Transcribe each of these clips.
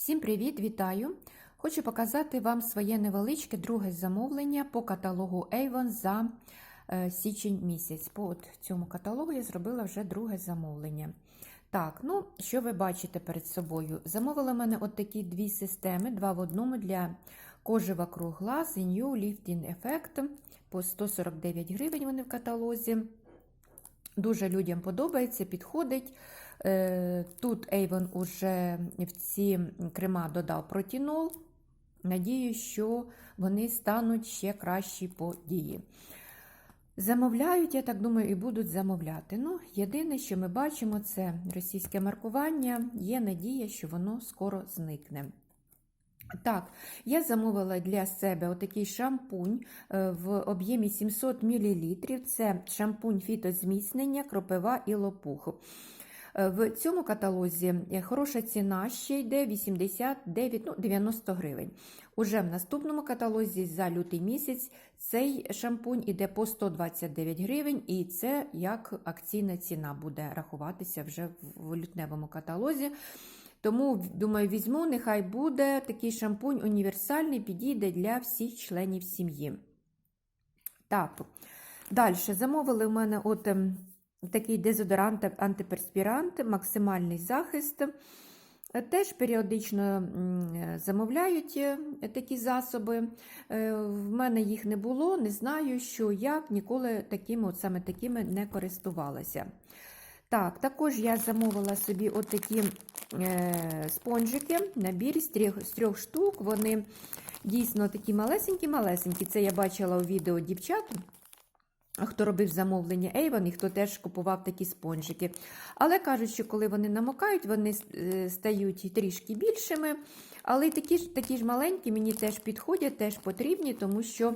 Всім привіт, вітаю! Хочу показати вам своє невеличке друге замовлення по каталогу Avon за е, січень місяць. По цьому каталогу я зробила вже друге замовлення. Так, ну, що ви бачите перед собою? Замовили мене от такі дві системи, два в одному для кожи вокруг глаз і New Lifting Effect по 149 гривень вони в каталозі. Дуже людям подобається, підходить. Е, Тут Avon уже в ці крема додав протінол. Надію, що вони стануть ще кращі по дії. Замовляють, я так думаю, і будуть замовляти. Ну, Єдине, що ми бачимо, це російське маркування. Є надія, що воно скоро зникне. Так, я замовила для себе отакий шампунь е, в об'ємі 700 мл. Це шампунь фітозміцнення, кропива і лопух. Е, В цьому каталозі е, хороша ціна ще йде 89, ну, 90 гривень. Уже в наступному каталозі за лютий місяць цей шампунь іде по 129 гривень, і це як акційна ціна буде рахуватися вже в лютневому каталозі. Тому, думаю, візьму, нехай буде такий шампунь універсальний, підійде для всіх членів сім'ї. Так, далі замовили у мене от ем, такий дезодорант антиперспірант, максимальний захист. Теж періодично замовляють е, такі засоби. Е, В мене їх не було, не знаю, що як ніколи такими, от саме такими не користувалася. Так, також я замовила собі отакі е, спонжики, набір з трьох, з трьох штук. Вони дійсно такі малесенькі-малесенькі. Це я бачила у відео дівчат. Хто робив замовлення Avon і хто теж купував такі спонжики. Але кажуть, що коли вони намокають, вони е, стають трішки більшими. Але такі ж такі ж маленькі мені теж підходять, теж потрібні, тому що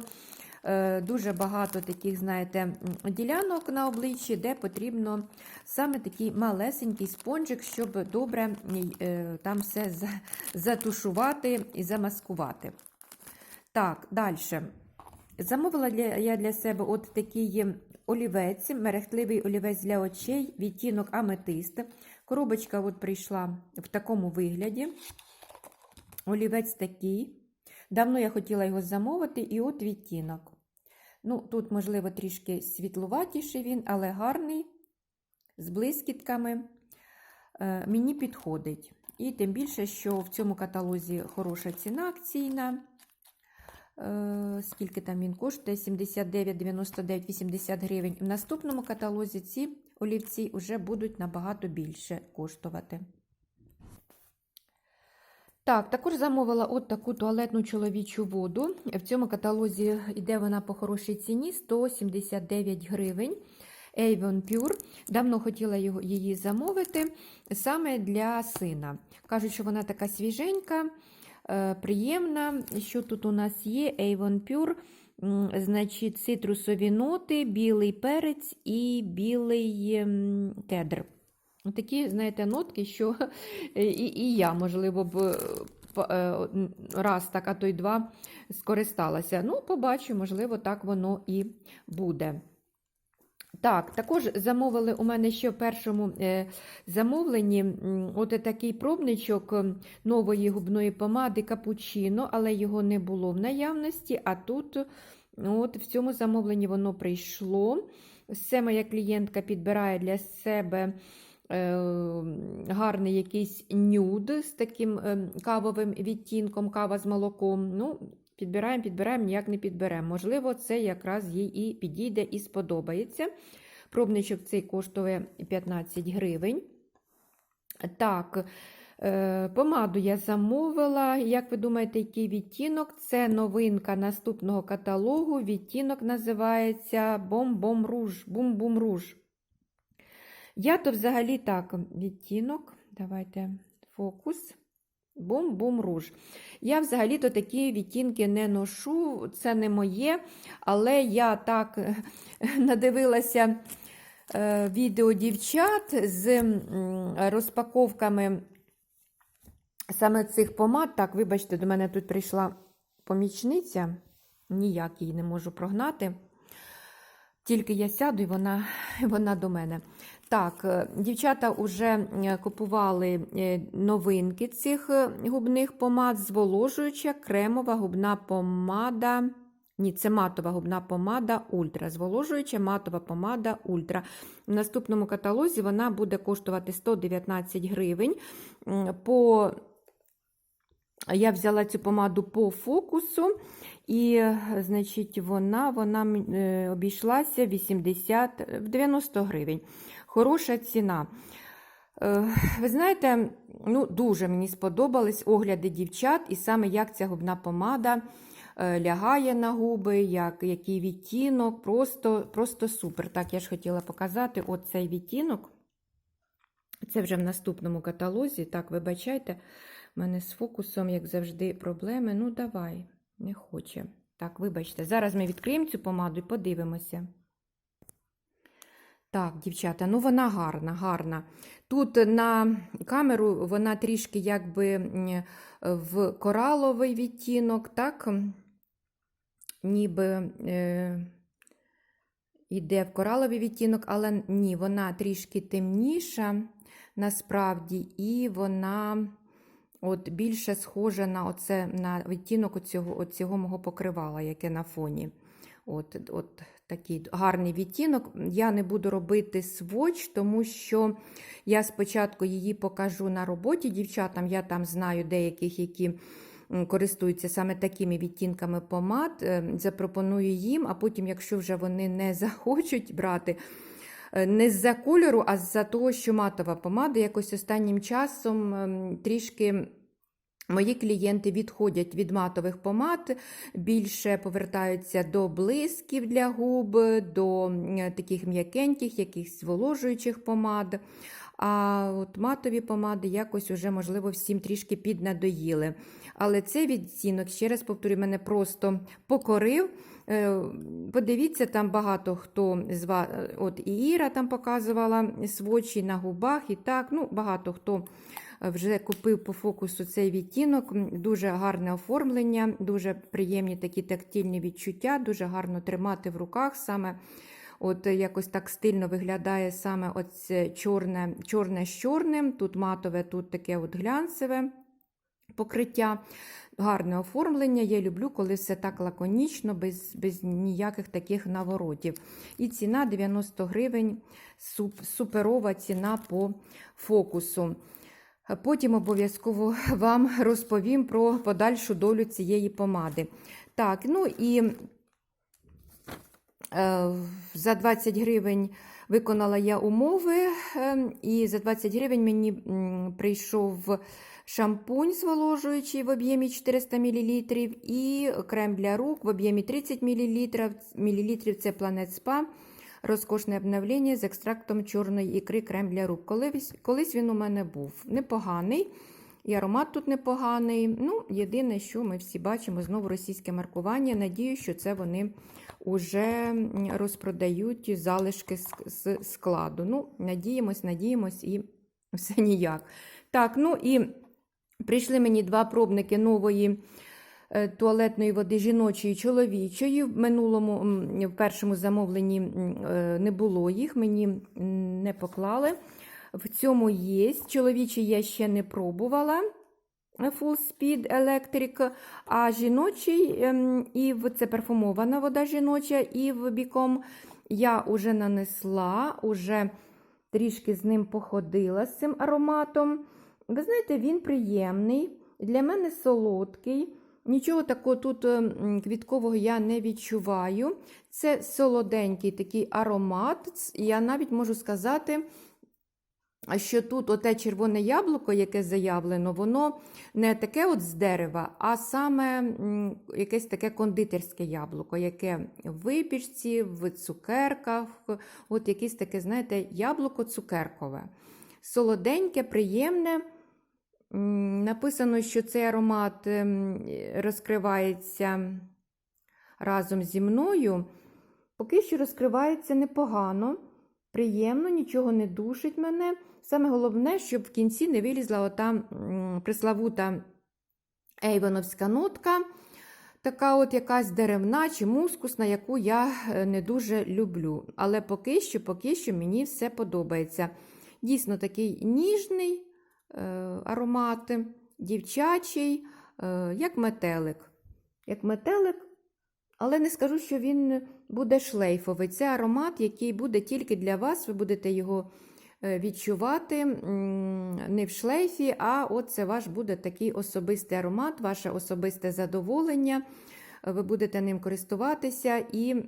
е, дуже багато таких, знаєте, ділянок на обличчі, де потрібно саме такий малесенький спонжик, щоб добре е, там все затушувати і замаскувати. Так, далі. Замовила я для себе от такий олівець, мерехтливий олівець для очей, відтінок аметист. Коробочка от прийшла в такому вигляді. Олівець такий. Давно я хотіла його замовити, і от відтінок. Ну, Тут, можливо, трішки світлуватіший він, але гарний, з блискітками. Е, мені підходить. І тим більше, що в цьому каталозі хороша ціна акційна. Е, скільки там він коштує? 79, 99, 80 гривень. В наступному каталозі ці олівці вже будуть набагато більше коштувати. Так, також замовила от таку туалетну чоловічу воду. В цьому каталозі йде вона по хорошій ціні 179 гривень. Avon Pure. Давно хотіла його, її замовити саме для сина. Кажуть, що вона така свіженька. Е, приємна. Що тут у нас є? Avon Pure, значить, цитрусові ноти, білий перець і білий ем, кедр. Такі, знаєте, нотки, що і, і я, можливо, б е, раз, так, а то й два скористалася. Ну, побачу, можливо, так воно і буде. Так, також замовили у мене ще в першому е, замовленні от такий пробничок нової губної помади капучино, але його не було в наявності. А тут от в цьому замовленні воно прийшло. Все моя клієнтка підбирає для себе е, гарний якийсь нюд з таким е, кавовим відтінком, кава з молоком. Ну, Підбираємо, підбираємо, ніяк не підберемо. Можливо, це якраз їй і підійде і сподобається. Пробничок цей коштує 15 гривень. Так, е, помаду я замовила. Як ви думаєте, який відтінок? Це новинка наступного каталогу. Відтінок називається Бом-Бом Руж. Бум-Бум Руж. Я то взагалі так, відтінок. Давайте фокус. Бум-бум руж. Я взагалі-то такі відтінки не ношу, це не моє, але я так надивилася е, відео дівчат з розпаковками саме цих помад. Так, вибачте, до мене тут прийшла помічниця, ніяк її не можу прогнати. Тільки я сяду і вона, вона до мене. Так, е, дівчата вже купували е, новинки цих е, губних помад, зволожуюча кремова губна помада. Ні, це матова губна помада Ультра. Зволожуюча матова помада Ультра. В наступному каталозі вона буде коштувати 119 гривень. По... Я взяла цю помаду по фокусу, і, значить, вона, вона обійшлася 80, в 90 гривень. Хороша ціна. Е, Ви знаєте, ну, дуже мені сподобались огляди дівчат, і саме як ця губна помада е, лягає на губи, як, який відтінок, просто, просто супер. Так, я ж хотіла показати от цей відтінок. Це вже в наступному каталозі. Так, вибачайте, в мене з фокусом, як завжди, проблеми. Ну, давай, не хоче. Так, вибачте, зараз ми відкриємо цю помаду і подивимося. Так, дівчата, ну вона гарна, гарна. Тут на камеру вона трішки якби в кораловий відтінок, так? Ніби е, йде в кораловий відтінок, але ні, вона трішки темніша насправді, і вона от більше схожа на, оце, на відтінок оцього, оцього мого покривала, яке на фоні. От, от такий гарний відтінок. Я не буду робити сводч, тому що я спочатку її покажу на роботі дівчатам. Я там знаю деяких, які користуються саме такими відтінками помад. е, Запропоную їм, а потім, якщо вже вони не захочуть брати. е, Не з-за кольору, а з-за того, що матова помада якось останнім часом ем, трішки Мої клієнти відходять від матових помад, більше повертаються до блисків для губ, до таких м'якеньких, якихось зволожуючих помад. А от матові помади якось уже, можливо, всім трішки піднадоїли. Але цей відтінок, ще раз повторюю, мене просто покорив. Е, Подивіться, там багато хто з вас, от і Іра там показувала свочі на губах, і так, ну, багато хто вже купив по фокусу цей відтінок. Дуже гарне оформлення, дуже приємні такі тактильні відчуття, дуже гарно тримати в руках. Саме от якось так стильно виглядає саме оце чорне, чорне з чорним. Тут матове, тут таке от глянцеве покриття. Гарне оформлення. Я люблю, коли все так лаконічно, без, без ніяких таких наворотів. І ціна 90 гривень, суп, суперова ціна по фокусу. Потім обов'язково вам розповім про подальшу долю цієї помади. Так, ну і е, за 20 гривень виконала я умови, е, і за 20 гривень мені прийшов шампунь зволожуючий в об'ємі 400 мл і крем для рук в об'ємі 30 мл. мл це Planet Spa. Розкошне обновлення з екстрактом чорної ікри крем для рук. Колись, колись він у мене був непоганий, і аромат тут непоганий. Ну, Єдине, що ми всі бачимо, знову російське маркування. Надію, що це вони вже розпродають залишки з, складу. Ну, Надіємось, надіємось і все ніяк. Так, ну і прийшли мені два пробники нової туалетної води жіночої і чоловічої. В минулому, в першому замовленні е, не було їх, мені не поклали. В цьому є. Чоловічий я ще не пробувала. е, Full Speed Electric, а жіночий, ем, і це парфумована вода жіноча, і в біком я вже нанесла, уже трішки з ним походила з цим ароматом. Ви знаєте, він приємний, для мене солодкий. Нічого такого тут ем, квіткового я не відчуваю. Це солоденький такий аромат. Я навіть можу сказати, що тут оте червоне яблуко, яке заявлено, воно не таке от з дерева, а саме якесь таке кондитерське яблуко, яке в випічці, в цукерках, от якесь таке, знаєте, яблуко цукеркове. Солоденьке, приємне. Написано, що цей аромат ем, розкривається разом зі мною. Поки що розкривається непогано, приємно, нічого не душить мене. Саме головне, щоб в кінці не вилізла ота преславута ейвоновська нотка. така от якась деревна чи мускусна, яку я е, не дуже люблю. Але поки що, поки що мені все подобається. Дійсно, такий ніжний е, аромат, дівчачий, е, як метелик. Як метелик, але не скажу, що він буде шлейфовий. Це аромат, який буде тільки для вас. Ви будете його е, відчувати не в шлейфі, а от це ваш буде такий особистий аромат, ваше особисте задоволення. Ви будете ним користуватися і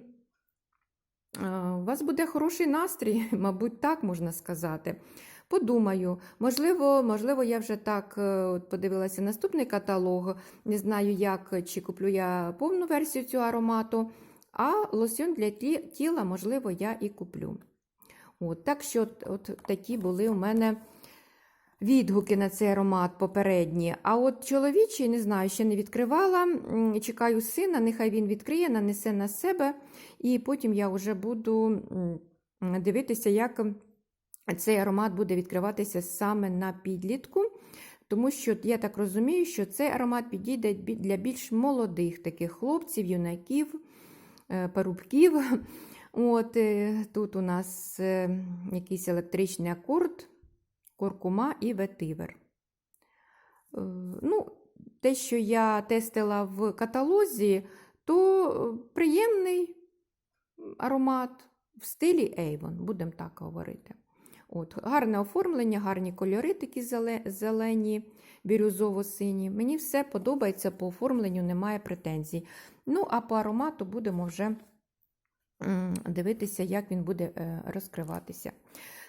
у вас буде хороший настрій, мабуть, так можна сказати. Подумаю, можливо, можливо, я вже так е, от подивилася наступний каталог. Не знаю, як чи куплю я повну версію цього аромату, а лосьон для тіла, можливо, я і куплю. От, так що от, от такі були у мене відгуки на цей аромат попередні. А от чоловічий, не знаю, ще не відкривала. Чекаю сина, нехай він відкриє, нанесе на себе, і потім я вже буду дивитися, як цей аромат буде відкриватися саме на підлітку. Тому що я так розумію, що цей аромат підійде для більш молодих таких хлопців, юнаків, е, парубків. От е, тут у нас е, якийсь електричний акорд, куркума і ветивер. Ну, те, що я тестила в каталозі, то приємний аромат в стилі Avon, будемо так говорити. От, гарне оформлення, гарні кольори, такі зелені, бірюзово-сині. Мені все подобається по оформленню, немає претензій. Ну, а по аромату будемо вже дивитися, як він буде е, розкриватися.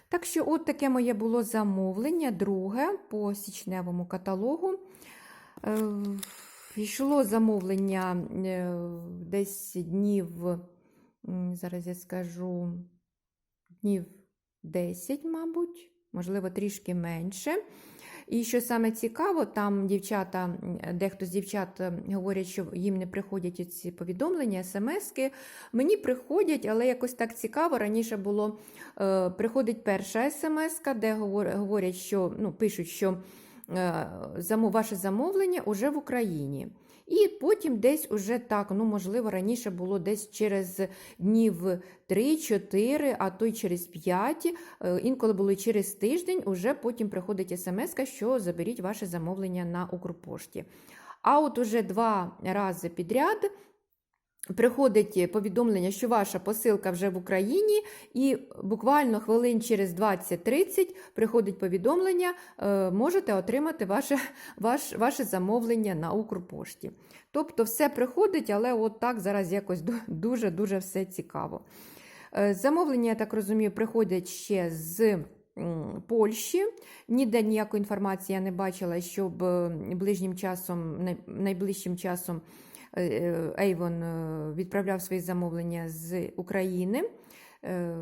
Так що, от таке моє було замовлення, друге по січневому каталогу. Е, Йшло замовлення е, десь днів, зараз я скажу, днів 10, мабуть, можливо, трішки менше. І що саме цікаво, там дівчата, дехто з дівчат е, говорять, що їм не приходять ці повідомлення, смски. Мені приходять, але якось так цікаво. Раніше було е, приходить перша смс, де говорять, що ну, пишуть, що е, ваше замовлення уже в Україні. І потім десь уже так, ну можливо, раніше було десь через днів 3-4, а то й через 5, е, інколи було через тиждень, уже потім приходить смс, що заберіть ваше замовлення на Укрпошті. А от уже два рази підряд приходить повідомлення, що ваша посилка вже в Україні, і буквально хвилин через 20-30 приходить повідомлення, е, можете отримати ваше, ваш, ваше замовлення на Укрпошті. Тобто все приходить, але от так зараз якось дуже-дуже все цікаво. Е, Замовлення, я так розумію, приходять ще з Польщі. Ніде ніякої інформації я не бачила, щоб е, ближнім часом, найближчим часом е, е, Avon е, відправляв свої замовлення з України. Е,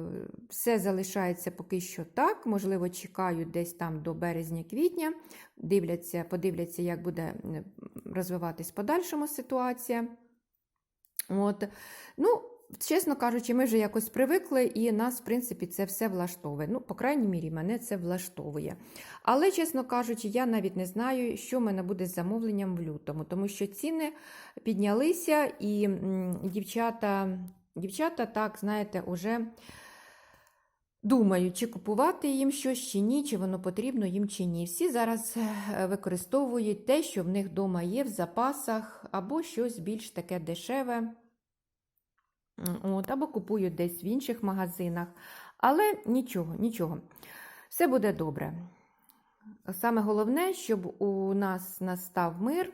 Все залишається поки що так. Можливо, чекають десь там до березня-квітня. Дивляться, подивляться, як буде е, розвиватись в подальшому ситуація. От. Ну, чесно кажучи, ми вже якось привикли, і нас, в принципі, це все влаштовує. Ну, по крайній мірі, мене це влаштовує. Але, чесно кажучи, я навіть не знаю, що в мене буде з замовленням в лютому, тому що ціни піднялися, і дівчата, дівчата, так, знаєте, уже. Думають, чи купувати їм щось чи ні, чи воно потрібно їм чи ні. Всі зараз е, використовують те, що в них вдома є в запасах, або щось більш таке дешеве, от, або купують десь в інших магазинах. Але нічого, нічого. Все буде добре. Саме головне, щоб у нас настав мир,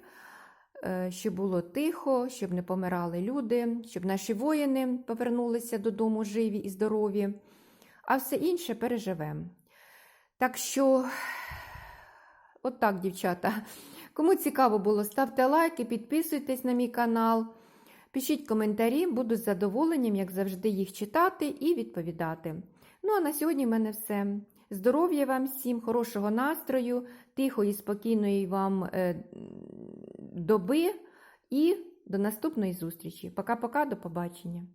е, щоб було тихо, щоб не помирали люди, щоб наші воїни повернулися додому живі і здорові а все інше переживемо. Так що, от так, дівчата. Кому цікаво було, ставте лайки, підписуйтесь на мій канал, пишіть коментарі, буду з задоволенням, як завжди, їх читати і відповідати. Ну, а на сьогодні в мене все. Здоров'я вам всім, хорошого настрою, тихої, спокійної вам е, доби і до наступної зустрічі. Пока-пока, до побачення.